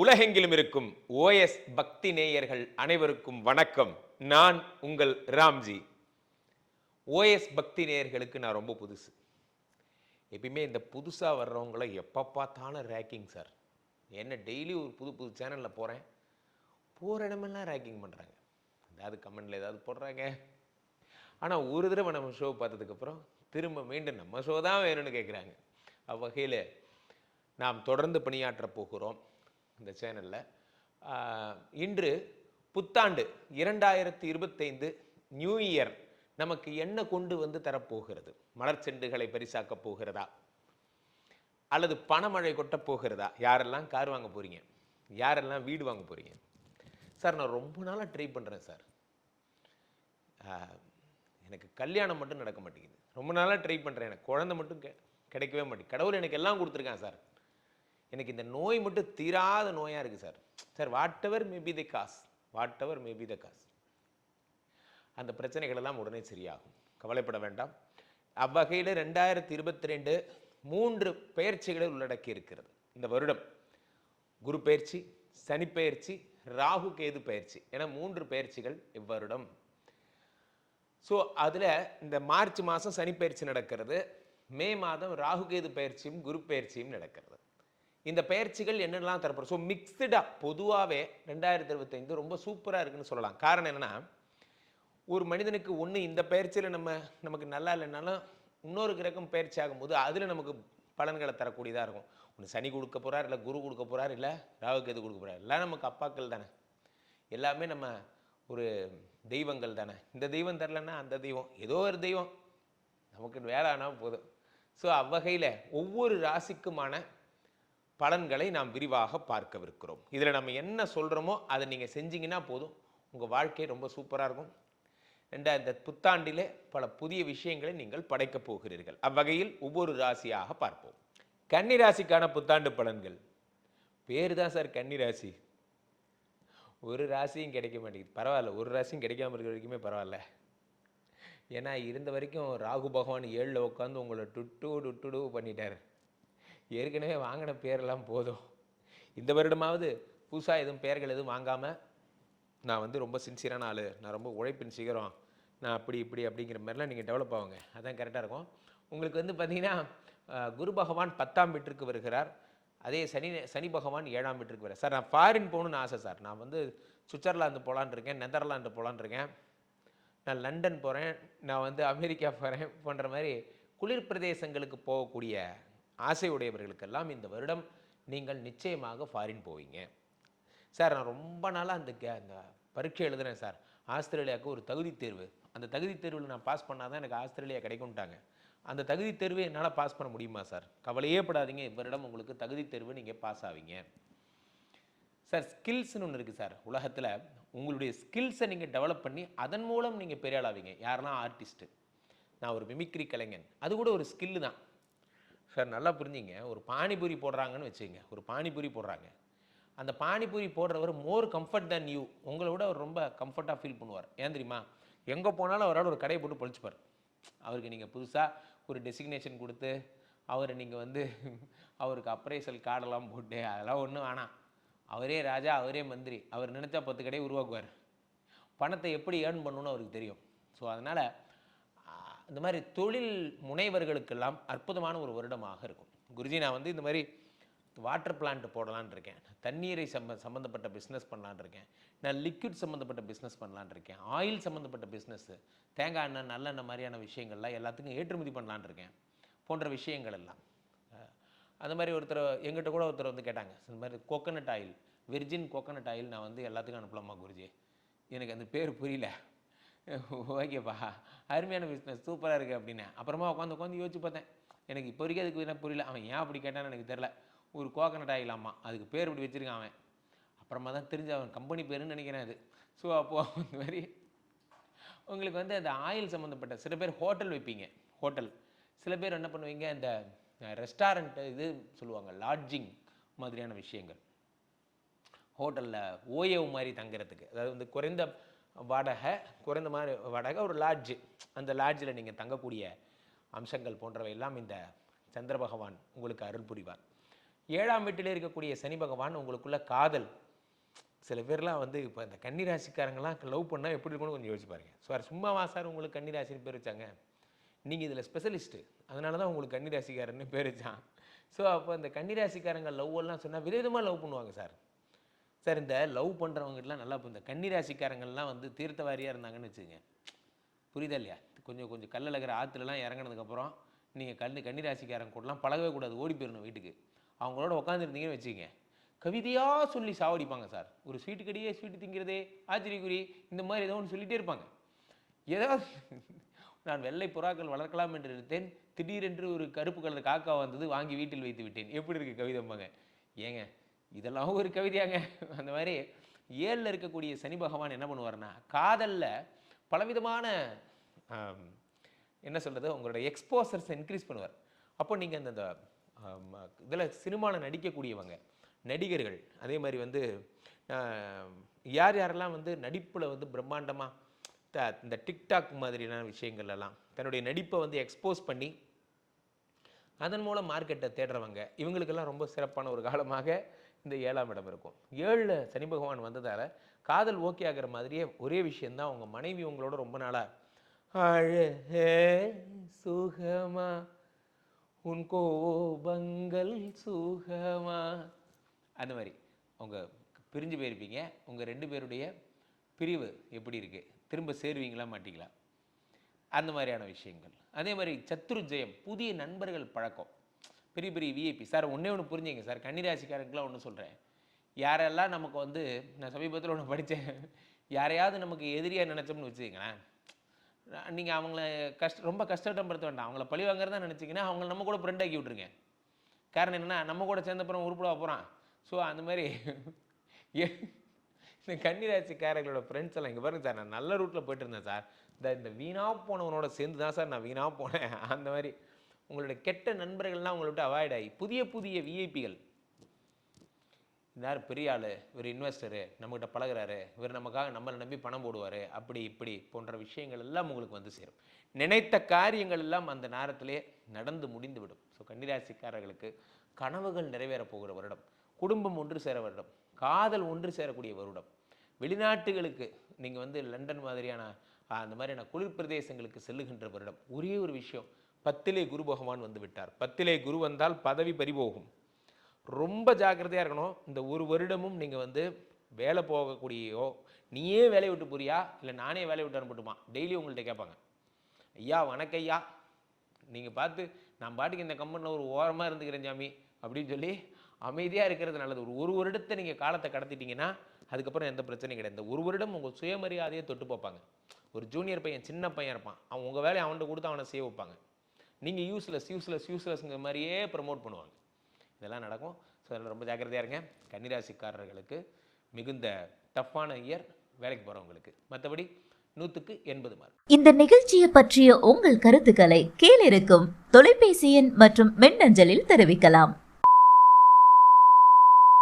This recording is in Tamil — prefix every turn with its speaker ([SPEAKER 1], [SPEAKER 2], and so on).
[SPEAKER 1] உலகெங்கிலும் இருக்கும் ஓஎஸ் பக்தி நேயர்கள் அனைவருக்கும் வணக்கம். நான் உங்கள் ராம்ஜி. ஓஎஸ் பக்தி நேயர்களுக்கு நான் ரொம்ப புதுசு. எப்பயுமே இந்த புதுசாக வர்றவங்கள எப்போ பார்த்தாலும் ரேக்கிங் சார் என்ன டெய்லி ஒரு புது புது சேனலில் போகிறேன் போகிற இடமெல்லாம் ரேக்கிங் பண்ணுறாங்க ஏதாவது கமெண்டில் ஏதாவது போடுறாங்க. ஆனால் ஒரு தடவை நம்ம ஷோ பார்த்ததுக்கப்புறம் திரும்ப மீண்டும் நம்ம ஷோ தான் வேணும்னு கேட்குறாங்க அவ்வகையில் நாம் தொடர்ந்து பணியாற்ற போகிறோம். இந்த சேனலில் இன்று புத்தாண்டு இரண்டாயிரத்தி இருபத்தைந்து நியூ இயர் நமக்கு என்ன கொண்டு வந்து தரப்போகிறது? மலர் செண்டுகளை பரிசாக்கப் போகிறதா? அல்லது பணமழை கொட்டப் போகிறதா? யாரெல்லாம் கார் வாங்க போகிறீங்க யாரெல்லாம் வீடு வாங்க போகிறீங்க சார் நான் ரொம்ப நாளாக ட்ரை பண்ணுறேன் சார் எனக்கு கல்யாணம் மட்டும் நடக்க மாட்டேங்குது. ரொம்ப நாளாக ட்ரை பண்ணுறேன் எனக்கு குழந்தை மட்டும் கெ- கிடைக்கவே மாட்டேங்குது. கடவுள் எனக்கு எல்லாம் கொடுத்துருக்கான் சார் எனக்கு இந்த நோய் மட்டும் தீராத நோயாக இருக்குது sir. Sir whatever maybe the cause whatever maybe the cause அந்த பிரச்சனைகள் எல்லாம் உடனே சரியாகும். கவலைப்பட வேண்டாம். அவ்வகையில் ரெண்டாயிரத்தி இருபத்தி ரெண்டு மூன்று பெயர்ச்சிகளை உள்ளடக்கி இருக்கிறது. இந்த வருடம் குரு பயிற்சி சனிப்பெயர்ச்சி ராகு கேது பயிற்சி என மூன்று பயிற்சிகள் இவ்வருடம். ஸோ அதில் இந்த மார்ச் மாதம் சனி பயிற்சி நடக்கிறது. மே மாதம் ராகு கேது பயிற்சியும் குரு பயிற்சியும் நடக்கிறது. இந்த பயிற்சிகள் என்னென்னலாம் தரப்படும் ஸோ மிக்ஸ்டாக பொதுவாகவே ரெண்டாயிரத்தி இருபத்தைந்து ரொம்ப சூப்பராக இருக்குன்னு சொல்லலாம். காரணம் என்னென்னா ஒரு மனிதனுக்கு ஒன்று இந்த பயிற்சியில் நம்ம நமக்கு நல்லா இல்லைனாலும் இன்னொரு கிரகம் பயிற்சி ஆகும்போது அதில் நமக்கு பலன்களை தரக்கூடியதாக இருக்கும். ஒன்று சனி கொடுக்க போகிறார் இல்லை குரு கொடுக்க போகிறார் இல்லை ராகுகேது கொடுக்க போகிறார் எல்லாம் நமக்கு அப்பாக்கள் தானே. எல்லாமே நம்ம ஒரு தெய்வங்கள் தானே. இந்த தெய்வம் தரலன்னா அந்த தெய்வம் ஏதோ ஒரு தெய்வம். நமக்கு வேலை ஆனால் போதும். ஸோ அவ்வகையில் ஒவ்வொரு ராசிக்குமான பலன்களை நாம் விரிவாக பார்க்கவிருக்கிறோம். இதில் நம்ம என்ன சொல்கிறோமோ அதை நீங்கள் செஞ்சீங்கன்னா போதும். உங்கள் வாழ்க்கை ரொம்ப சூப்பராக இருக்கும். ரெண்டாயிரத்தி புத்தாண்டிலே பல புதிய விஷயங்களை நீங்கள் படைக்கப் போகிறீர்கள். அவ்வகையில் ஒவ்வொரு ராசியாக பார்ப்போம். கன்னி ராசிக்கான புத்தாண்டு பலன்கள். பேர் தான் சார் கன்னி ராசி. ஒரு ராசியும் கிடைக்க மாட்டேங்குது. பரவாயில்ல ஒரு ராசியும் கிடைக்காம இருக்கிற வரைக்குமே பரவாயில்ல. ஏன்னா இருந்த வரைக்கும் ராகு பகவான் ஏழில் உட்காந்து உங்களை டுட்டு டுட்டுடு பண்ணிட்டார். ஏற்கனவே வாங்கின பேரெல்லாம் போதும். இந்த வருடமாவது புதுசாக எதுவும் பெயர்கள் எதுவும் வாங்காமல் நான் வந்து ரொம்ப சின்சியரான ஆள். நான் ரொம்ப உழைப்பின் சிகரம். நான் அப்படி இப்படி அப்படிங்கிற மாதிரிலாம் நீங்கள் டெவலப் ஆகுங்க அதான் கரெக்டாக இருக்கும். உங்களுக்கு வந்து பார்த்தீங்கன்னா குரு பகவான் பத்தாம் வீட்டிற்கு வருகிறார். அதே சனி சனி பகவான் ஏழாம் வீட்டிற்கு வர சார் நான் ஃபாரின் போகணும்னு ஆசை சார். நான் வந்து சுவிட்சர்லாந்து போகலான்னு இருக்கேன் நெதர்லாந்து போகலான்னு இருக்கேன். நான் லண்டன் போகிறேன் நான் வந்து அமெரிக்கா போகிறேன் போன்ற மாதிரி குளிர் பிரதேசங்களுக்கு போகக்கூடிய ஆசை உடையவர்களுக்கெல்லாம் இந்த வருடம் நீங்கள் நிச்சயமாக ஃபாரின் போவீங்க. சார் நான் ரொம்ப நாளாக அந்த கே- அந்த பரீட்சை எழுதுகிறேன் சார். ஆஸ்திரேலியாவுக்கு ஒரு தகுதி தேர்வு. அந்த தகுதி தேர்வில் நான் பாஸ் பண்ணால் தான் எனக்கு ஆஸ்திரேலியா கிடைக்கும்ட்டாங்க. அந்த தகுதி தேர்வு என்னால் பாஸ் பண்ண முடியுமா சார்? கவலையே படாதீங்க. இவரிடம் உங்களுக்கு தகுதி தேர்வு நீங்கள் பாஸ் ஆவீங்க. சார் ஸ்கில்ஸ்னு ஒன்று இருக்குது சார். உலகத்தில் உங்களுடைய ஸ்கில்ஸை நீங்கள் டெவலப் பண்ணி அதன் மூலம் நீங்கள் பெரிய ஆளாவீங்க யாருன்னா ஆர்டிஸ்ட்டு நான் ஒரு மிமிக்ரி கலைஞன். அது கூட ஒரு ஸ்கில்லு தான். சார் நல்லா புரிஞ்சுங்க. ஒரு பானிபூரி போடுறாங்கன்னு வச்சுங்க ஒரு பானிபூரி போடுறாங்க. அந்த பானிபூரி போடுறவர் மோர் கம்ஃபர்ட் தேன் யூ உங்களை விட அவர் ரொம்ப கம்ஃபர்ட்டாக ஃபீல் பண்ணுவார். ஏன் தெரியுமா? எங்கே போனாலும் அவரால் ஒரு கடையை போட்டு பொழிச்சுப்பார். அவருக்கு நீங்கள் புதுசாக ஒரு டெசிக்னேஷன் கொடுத்து அவரை நீங்கள் வந்து அவருக்கு அப்ரைசல் கார்டெல்லாம் போட்டு அதெல்லாம் ஒன்றும் வேணாம். அவரே ராஜா அவரே மந்திரி. அவர் நினச்சா பத்து கடையை உருவாக்குவார். பணத்தை எப்படி ஏர்ன் பண்ணணும்னு அவருக்கு தெரியும். ஸோ அதனால் இந்த மாதிரி தொழில் முனைவர்களுக்கெல்லாம் அற்புதமான ஒரு வருடமாக இருக்கும். குருஜி நான் வந்து இந்த மாதிரி வாட்டர் பிளான்ட் போடலான்னு இருக்கேன். தண்ணீரை சம்ப சம்மந்தப்பட்ட பிஸ்னஸ் பண்ணலான்னு இருக்கேன். நான் லிக்விட் சம்மந்தப்பட்ட பிஸ்னஸ் பண்ணலான்னு இருக்கேன். ஆயில் சம்மந்தப்பட்ட பிஸ்னஸ்ஸு தேங்காய் எண்ணெய் நல்லெண்ணெய் மாதிரியான விஷயங்கள்லாம் எல்லாத்துக்கும் ஏற்றுமதி பண்ணலான்னு இருக்கேன். போன்ற விஷயங்கள் எல்லாம். அந்த மாதிரி ஒருத்தர் எங்கிட்ட கூட ஒருத்தர் வந்து கேட்டாங்க. இந்த மாதிரி coconut oil virgin coconut oil நான் வந்து எல்லாத்துக்கும் அனுப்பலாமா குருஜி? எனக்கு அந்த பேர் புரியல. ஓகேப்பா. அருமையான பிஸ்னஸ் சூப்பராக இருக்குது அப்படின்னு. அப்புறமா உட்காந்து உட்காந்து யோசிச்சு பார்த்தேன். எனக்கு இப்போ வரைக்கும் அதுக்கு என்ன புரியல. அவன் ஏன் அப்படி கேட்டான்னு எனக்கு தெரில ஒரு கோகனட் ஆயிலாமா அதுக்கு பேர் இப்படி வச்சிருக்கான் அவன். அப்புறமா தான் தெரிஞ்சு அவன் கம்பெனி பேருன்னு நினைக்கிறேன் அது. ஸோ அப்போது இந்த மாதிரி உங்களுக்கு வந்து அந்த ஆயில் சம்மந்தப்பட்ட சில பேர் ஹோட்டல் வைப்பீங்க. ஹோட்டல் சில பேர் என்ன பண்ணுவீங்க? இந்த ரெஸ்டாரண்ட் இது சொல்லுவாங்க. லாட்ஜிங் மாதிரியான விஷயங்கள். ஹோட்டலில் ஓயவு மாதிரி தங்குறதுக்கு. அதாவது வந்து குறைந்த வாடகை குறைந்த மாதிரி வாடகை ஒரு லாட்ஜ் அந்த லாட்ஜில் நீங்கள் தங்கக்கூடிய அம்சங்கள் போன்றவை எல்லாம் இந்த சந்திர பகவான் உங்களுக்கு அருள் புரிவார். ஏழாம் வீட்டில் இருக்கக்கூடிய சனி பகவான் உங்களுக்குள்ள காதல். சில பேர்லாம் வந்து இப்போ இந்த கன்னிராசிக்காரங்களாம் லவ் பண்ணால் எப்படி இருக்கும்னு கொஞ்சம் யோசிச்சு பாருங்க. சார் சும்மாவா சார் உங்களுக்கு கன்னிராசின்னு பேர் வச்சாங்க. நீங்கள் இதில் ஸ்பெஷலிஸ்ட்டு அதனால தான் உங்களுக்கு கன்னிராசிக்காரன்னு பேர் வச்சான். ஸோ அப்போ இந்த கன்னிராசிக்காரங்க லவ் எல்லாம் சொன்னால் விதவிதமாக லவ் பண்ணுவாங்க சார் சார் இந்த லவ் பண்ணுறவங்கலாம் நல்லா இப்போ இந்த கன்னிராசிக்காரங்கள்லாம் வந்து தீர்த்தவாரியாக இருந்தாங்கன்னு வச்சுக்கோங்க. புரியுதா இல்லையா? கொஞ்சம் கொஞ்சம் கல்லழகிற ஆற்றுலலாம் இறங்குனதுக்கப்புறம் நீங்கள் கல் கன்னிராசிக்காரங்க கூடலாம் பழகவே கூடாது ஓடி போயிடணும் வீட்டுக்கு. அவங்களோட உட்காந்துருந்தீங்கன்னு வச்சுக்கங்க. கவிதையாக சொல்லி சாவடிப்பாங்க சார். ஒரு ஸ்வீட்டு கடியே ஸ்வீட்டு திங்கிறதே ஆச்சரியக்குறி இந்த மாதிரி ஏதோ ஒன்று சொல்லிகிட்டே இருப்பாங்க. ஏதாவது நான் வெள்ளை புறாக்கள் வளர்க்கலாம் என்று இருந்தேன் திடீரென்று ஒரு கருப்பு கலர் காக்கா வந்தது வாங்கி வீட்டில் வைத்து விட்டேன். எப்படி இருக்குது கவிதைப்பாங்க ஏங்க இதெல்லாம் ஒரு கவிதையாங்க. அந்த மாதிரி ஏழில் இருக்கக்கூடிய சனி பகவான் என்ன பண்ணுவார்னா காதலில் பலவிதமான என்ன சொல்கிறது உங்களோட எக்ஸ்போசர்ஸ் இன்க்ரீஸ் பண்ணுவார். அப்போ நீங்கள் அந்த இதில் சினிமாவில் நடிக்கக்கூடியவங்க நடிகர்கள் அதே மாதிரி வந்து யார் யாரெல்லாம் வந்து நடிப்பில் வந்து பிரம்மாண்டமாக த- இந்த டிக்டாக் மாதிரியான விஷயங்கள்லாம் தன்னுடைய நடிப்பை வந்து எக்ஸ்போஸ் பண்ணி அதன் மூலம் மார்க்கெட்டை தேடுறவங்க இவங்களுக்கெல்லாம் ரொம்ப சிறப்பான ஒரு காலமாக இந்த ஏழாம் இடம் இருக்கும். ஏழில் சனி பகவான் வந்ததால் காதல் ஓகே ஆகிற மாதிரியே ஒரே விஷயந்தான் உங்கள் மனைவி உங்களோட ரொம்ப நாளாக அழகே சுகமா? உன் கோபங்கள் சுகமா? அந்த மாதிரி. அவங்க பிரிஞ்சு போயிருப்பீங்க. உங்கள் ரெண்டு பேருடைய பிரிவு எப்படி இருக்குது திரும்ப சேருவீங்களா மாட்டிங்களா? அந்த மாதிரியான விஷயங்கள். அதே மாதிரி சத்துருஜெயம் புதிய நண்பர்கள் பழக்கம். பெரிய பெரிய விஐபி சார் ஒன்றே ஒன்று புரிஞ்சுங்க சார். கன்னிராசிக்காரங்களுக்குலாம் ஒன்று சொல்கிறேன் யாரெல்லாம் நமக்கு வந்து நான் சமீபத்தில் ஒன்று படித்தேன் யாரையாவது நமக்கு எதிரியாக நினச்சோம்னு வச்சுக்கங்களேன். நீங்கள் அவங்கள கஷ்ட ரொம்ப கஷ்டப்படுத்த வேண்டாம். அவங்கள பழி வாங்குறதா நினச்சிங்கன்னா அவங்கள நம்ம கூட ஃப்ரெண்ட் ஆக்கி விட்ருங்க காரணம் என்னென்னா நம்ம கூட சேர்ந்தப்புறம் உருப்பிட போகிறான் ஸோ அந்த மாதிரி இந்த கன்னிராசிக்காரர்களோட ஃப்ரெண்ட்ஸ் எல்லாம் இங்கே பாருங்க சார் நான் நல்ல ரூட்டில் போயிட்டு இருந்தேன் சார். இந்த இந்த வீணாக போனவனோட சேர்ந்து தான் சார் நான் வீணாக போனேன். அந்த மாதிரி உங்களுடைய கெட்ட நண்பர்கள்லாம் உங்களை விட்டு அவாய்ட் ஆகி புதிய புதிய விஐபிகள் யார் பெரிய ஆள் இவர் இன்வெஸ்டரு நம்மகிட்ட பழகுறாரு இவர் நமக்காக நம்மளை நம்பி பணம் போடுவார் அப்படி இப்படி போன்ற விஷயங்கள் எல்லாம் உங்களுக்கு வந்து சேரும். நினைத்த காரியங்கள் எல்லாம் அந்த நேரத்திலே நடந்து முடிந்து விடும் ஸோ கன்னிராசிக்காரர்களுக்கு கனவுகள் நிறைவேறப் போகிற வருடம் குடும்பம் ஒன்று சேர வருடம் காதல் ஒன்று சேரக்கூடிய வருடம். வெளிநாட்டுகளுக்கு நீங்கள் வந்து லண்டன் மாதிரியான அந்த மாதிரியான குளிர் பிரதேசங்களுக்கு செல்லுகின்ற வருடம். ஒரே ஒரு விஷயம் பத்திலே குரு பகவான் வந்து விட்டார். பத்திலே குரு வந்தால் பதவி பறிபோகும். ரொம்ப ஜாக்கிரதையாக இருக்கணும். இந்த ஒரு வருடமும் நீங்கள் வந்து வேலை போகக்கூடியோ நீயே வேலையை விட்டு போறியா? இல்லை நானே வேலையை விட்டு அனுப்பட்டுமா? டெய்லி உங்கள்கிட்ட கேட்பாங்க. ஐயா வணக்கம் ஐயா நீங்கள் பார்த்து நான் பாட்டுக்கு இந்த கம்பெனியில் ஒரு ஓரமாக இருந்துக்கிறேன் சாமி அப்படின்னு சொல்லி அமைதியாக இருக்கிறது நல்லது. ஒரு ஒரு வருடத்தை நீங்கள் காலத்தை கடத்திட்டீங்கன்னா அதுக்கப்புறம் எந்த பிரச்சனையும் கிடையாது. இந்த ஒரு வருடம் உங்கள் சுயமரியாதையை தொட்டு பார்ப்பாங்க. ஒரு ஜூனியர் பையன் சின்ன பையன் இருப்பான். அவன் உங்கள் வேலையை அவன்கிட்ட கொடுத்து அவனை செய்ய வைப்பாங்க. நீங்கள் யூஸ்லெஸ் யூஸ்லெஸ் யூஸ்லெஸ்ங்கிற மாதிரியே ப்ரமோட் பண்ணுவாங்க. இதெல்லாம் நடக்கும். ஸோ அதில் ரொம்ப ஜாக்கிரதையாக இருங்க. கன்னிராசிக்காரர்களுக்கு மிகுந்த டஃப்பான இயர் வேலைக்கு போகிறவங்களுக்கு மற்றபடி நூற்றுக்கு எண்பது மார்க்
[SPEAKER 2] இந்த நிகழ்ச்சியை பற்றிய உங்கள் கருத்துக்களை கீழிருக்கும் தொலைபேசி எண் மற்றும் மின்னஞ்சலில் தெரிவிக்கலாம்.